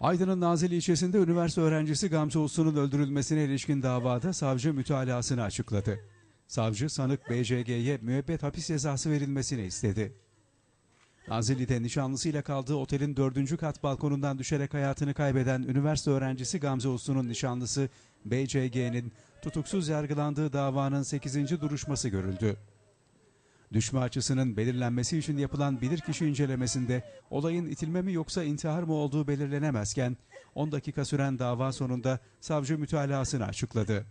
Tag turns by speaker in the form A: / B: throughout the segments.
A: Aydın'ın Nazilli ilçesinde üniversite öğrencisi Gamze Uslu'nun öldürülmesine ilişkin davada savcı mütalasını açıkladı. Savcı sanık BCG'ye müebbet hapis cezası verilmesini istedi. Nazilli'de nişanlısıyla kaldığı otelin dördüncü kat balkonundan düşerek hayatını kaybeden üniversite öğrencisi Gamze Uslu'nun nişanlısı BCG'nin tutuksuz yargılandığı davanın 8. duruşması görüldü. Düşme açısının belirlenmesi için yapılan bilirkişi incelemesinde olayın itilme mi yoksa intihar mı olduğu belirlenemezken 10 dakika süren dava sonunda savcı mütalasını açıkladı.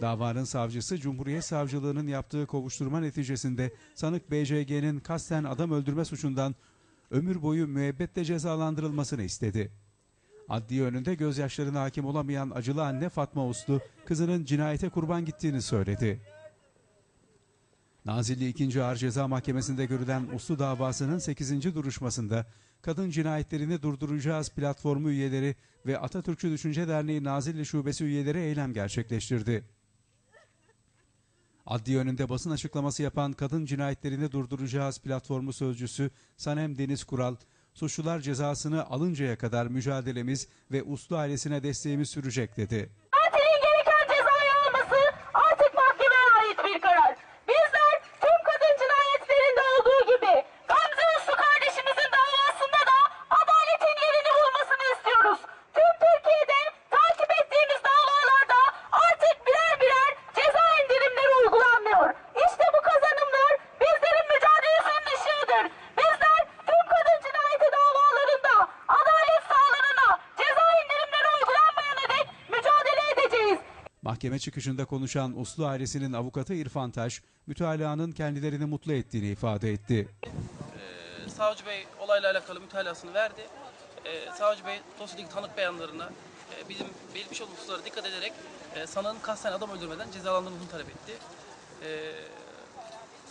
A: Davanın savcısı Cumhuriyet Savcılığı'nın yaptığı kovuşturma neticesinde sanık BCG'nin kasten adam öldürme suçundan ömür boyu müebbetle cezalandırılmasını istedi. Adliye önünde gözyaşlarına hakim olamayan acılı anne Fatma Uslu kızının cinayete kurban gittiğini söyledi. Nazilli 2. Ağır Ceza Mahkemesi'nde görülen Uslu davasının 8. duruşmasında kadın cinayetlerini durduracağız platformu üyeleri ve Atatürkçü Düşünce Derneği Nazilli Şubesi üyeleri eylem gerçekleştirdi. Adliye önünde basın açıklaması yapan Kadın Cinayetlerini Durduracağız platformu sözcüsü Sanem Deniz Kural, suçlular cezasını alıncaya kadar mücadelemiz ve Uslu ailesine desteğimiz sürecek dedi. Mahkeme çıkışında konuşan Uslu ailesinin avukatı İrfan Taş, mütalaanın kendilerini mutlu ettiğini ifade etti.
B: Ee, Savcı Bey olayla alakalı mütalasını verdi. Ee, Savcı Bey dosyadaki tanık beyanlarına e, bizim belirtmiş olduğumuz hususlara dikkat ederek e, sanığın kasten adam öldürmeden cezalandırılmasını talep etti. Ee,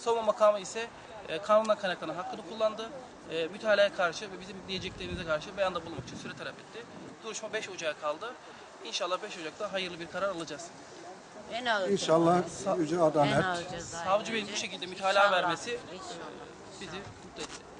B: savunma makamı ise e, kanundan kaynaklanan hakkını kullandı. E, mütalaya karşı ve bizim diyeceklerimize karşı beyanda bulunmak için süre talep etti. Duruşma 5 Ocak'a kaldı. İnşallah 5 Ocak'ta hayırlı bir karar alacağız.
C: En ağır
D: İnşallah
C: ceza.
D: yüce adalet.
B: Savcı Bey'in bu şekilde mütalaa vermesi
C: İnşallah.
B: bizi mutlu etti.